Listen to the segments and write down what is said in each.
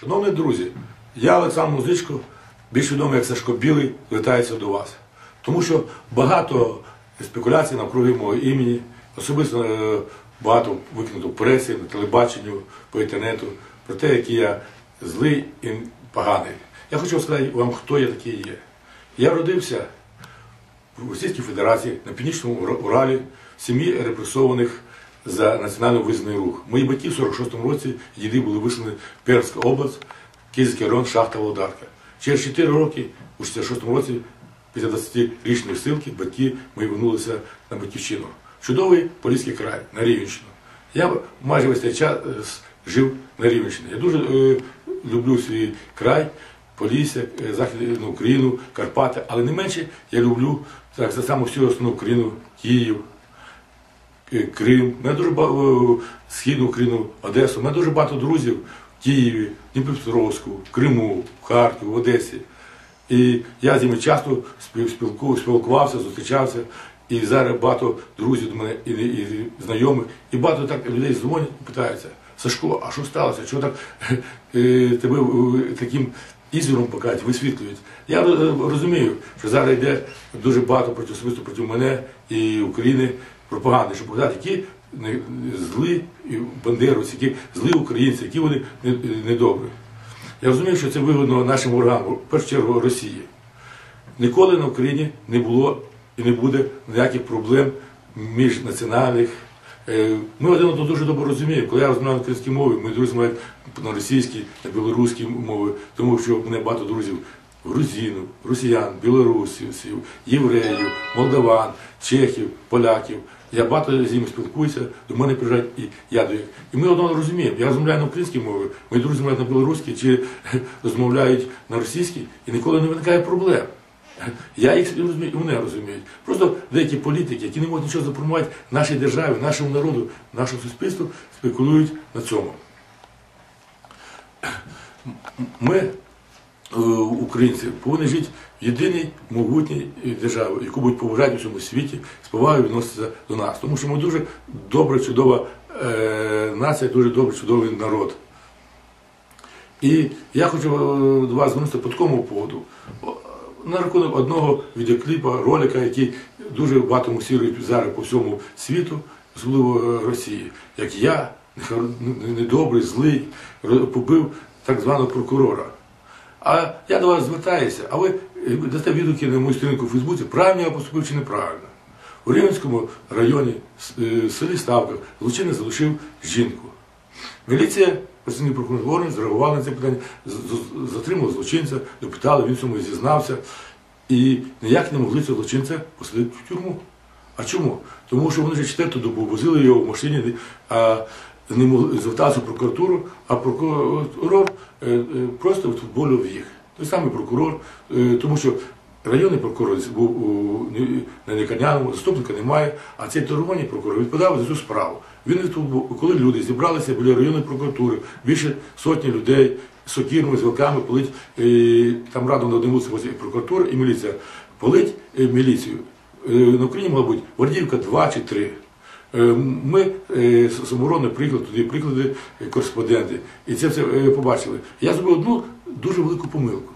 Шановні друзі, я Олександр Музичко, більш відомий як Сашко Білий, звертаюся до вас. Тому що багато спекуляцій навкруги мого імені, особисто е, багато викинуто в пресі, на телебаченню, по інтернету, про те, який я злий і поганий. Я хочу сказати вам, хто я такий є. Я родився в Російській Федерації на Північному Ура- Уралі в сім'ї репресованих за національно визнаний рух. Мої батьки в 46-му році діди були вислані в Перську область, Київський район, шахта Володарка. Через 4 роки, у 66-му році, після 20-річної силки, батьки мої вернулися на батьківщину. Чудовий Поліський край на Рівенщину. Я майже весь час е, жив на Рівенщині. Я дуже е, люблю свій край, Полісся, е, Західну Україну, Карпати, але не менше я люблю так само всю основну Україну, Київ, Крим, у мене дуже багато Східну Україну, Одесу. Мене дуже багато друзів в Києві, Дніпропетровську, Криму, в Харкові, в Одесі. І я з ними часто спіл- спілкувався, зустрічався. І зараз багато друзів до мене і, і знайомих, і багато так людей дзвонять і питаються, Сашко, а що сталося? Чого так е, тебе е, таким ізвіром покажуть, висвітлюють? Я розумію, що зараз йде дуже багато проти проти мене і України пропаганди, щоб показати, які і бандеровці, які злі українці, які вони недобрі. Я розумію, що це вигодно нашим ворогам, в першу чергу Росії. Ніколи на Україні не було і не буде ніяких проблем міжнаціональних. Е, Ми один одного дуже добре розуміємо. Коли я розмовляю на українській мові, мої друзі мають на російській, на білоруській мові, тому що мене багато друзів грузинів, росіян, білорусів, євреїв, молдаван, чехів, поляків. Я багато з ними спілкуюся, до мене приїжджають і я до них. І ми одного розуміємо. Я розмовляю на українській мові, мої друзі розмовляють на білоруській чи розмовляють на російській, і ніколи не виникає проблем. Я їх розумію, і вони розуміють. Просто деякі політики, які не можуть нічого запропонувати нашій державі, нашому народу, нашому суспільству, спекулюють на цьому. Ми, е, українці, повинні жити в єдиній могутній державі, яку будуть поважати у всьому світі, з повагою відноситися до нас. Тому що ми дуже добра, чудова е, нація, дуже добрий, чудовий народ. І я хочу е, до вас звернутися по такому поводу. На рахунок одного відеокліпа, ролика, який дуже багато мусірують зараз по всьому світу, особливо Росії, як я, недобрий, злий, побив так званого прокурора. А я до вас звертаюся, а ви е, дасте відгуки на мою сторінку в Фейсбуці, правильно я поступив чи неправильно. У Рівненському районі, е, селі Ставках, злочинець залишив жінку. Міліція, працівник органів зреагували на це питання, затримали злочинця, допитали, він в цьому зізнався. І ніяк не могли цього злочинця посадити в тюрму. А чому? Тому що вони вже четверту добу возили його в машині, а не могли звертатися в прокуратуру, а прокурор е, е, просто футболював їх. Той самий прокурор, е, тому що районний прокурор був на лікарняному, заступника немає, а цей торгований прокурор відповідав за цю справу. Він коли люди зібралися біля районної прокуратури, більше сотні людей з сокірами, з вилками, полить там радом на одному вулиці возле прокуратури і міліція. Полить міліцію. На Україні, мала бути, Вардіївка 2 чи 3. Е, Ми е, з саморони приїхали туди, приклади е, кореспонденти, і це все побачили. Я зробив одну дуже велику помилку,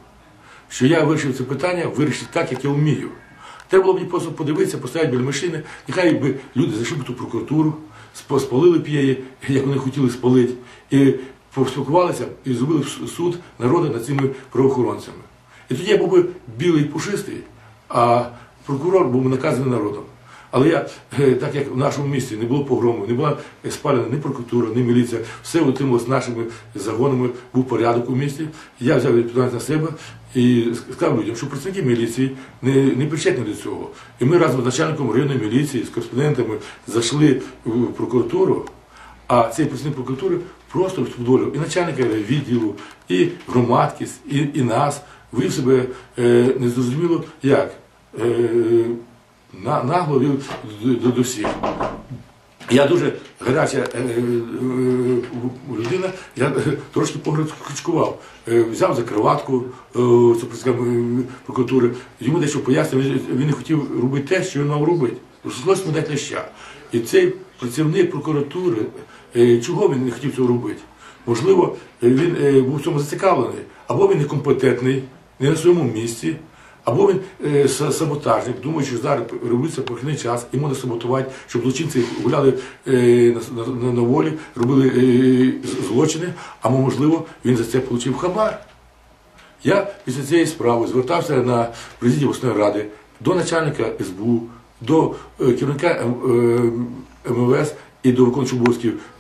що я вирішив це питання вирішити так, як я вмію. Треба було мені просто подивитися, поставити біля машини, нехай би люди зайшли б ту прокуратуру, спалили б її, як вони хотіли спалити, і поспілкувалися і зробили суд народу над цими правоохоронцями. І тоді я був би білий пушистий, а прокурор був наказаний народом. Але я, е, так як в нашому місті не було погрому, не була спалена ні прокуратура, ні міліція, все утрималося нашими загонами, був порядок у місті. Я взяв відповідальність на себе і сказав людям, що працівники міліції не, не причетні до цього. І ми разом з начальником районної міліції, з кореспондентами зайшли в прокуратуру, а цей працівник прокуратури просто відфутболив і начальника відділу, і громадськість, і, і нас. Вив себе е, незрозуміло як. Е, нагло вів до, до, всіх. Я дуже гаряча е, е, е, людина, я трошки пограчкував. Взяв за е, прокуратури, йому дещо пояснив, він, не хотів робити те, що він мав робити. Прийшлося дати ляща. І цей працівник прокуратури, чого він не хотів цього робити? можливо, він був в цьому зацікавлений, або він некомпетентний, не на своєму місці, або він е, саботажник, думаючи, що зараз революція прохідний час, і можна саботувати, щоб злочинці гуляли е, на, на, на волі, робили е, злочини, а можливо, він за це отримав хабар. Я після цієї справи звертався на президію обласної ради до начальника СБУ, до е, керівника М- е, МВС і до виконуючого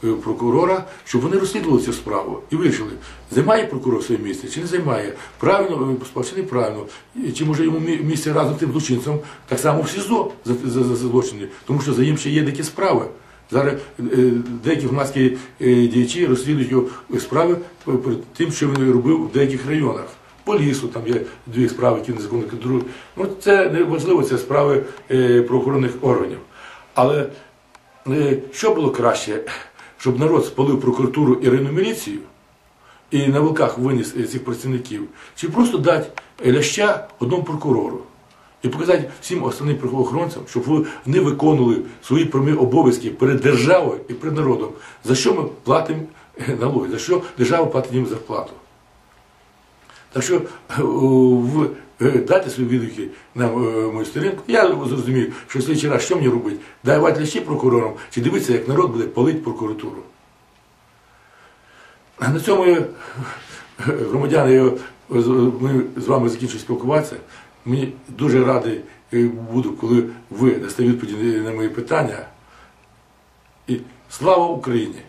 е, прокурора, щоб вони розслідували цю справу і вирішили, займає прокурор своє місце чи не займає, правильно е, спав чи неправильно, чи може йому місце разом з тим злочинцем так само в СІЗО за, за, за, злочини, тому що за ним ще є такі справи. Зараз е, деякі громадські діячі розслідують його справи перед тим, що він робив в деяких районах. По лісу там є дві справи, які незаконно контролюють. Ну це не важливо, це справи правоохоронних органів. Але що було краще, щоб народ спалив прокуратуру і районну міліцію і на вилках виніс е, цих працівників, чи просто дати е, ляща одному прокурору і показати всім основним правоохоронцям, щоб вони виконували свої прямі обов'язки перед державою і перед народом, за що ми платимо е, налоги, за що держава платить їм зарплату. Так що е, в, е, дайте свої відгуки на е, мою сторінку. Я зрозумів, що в слідчий раз що мені робити? Давати лящі прокурорам чи дивитися, як народ буде палити прокуратуру. На цьому е, громадяни, ми з вами закінчимо спілкуватися. Мені дуже радий буду, коли ви дасте відповіді на мої питання. І слава Україні!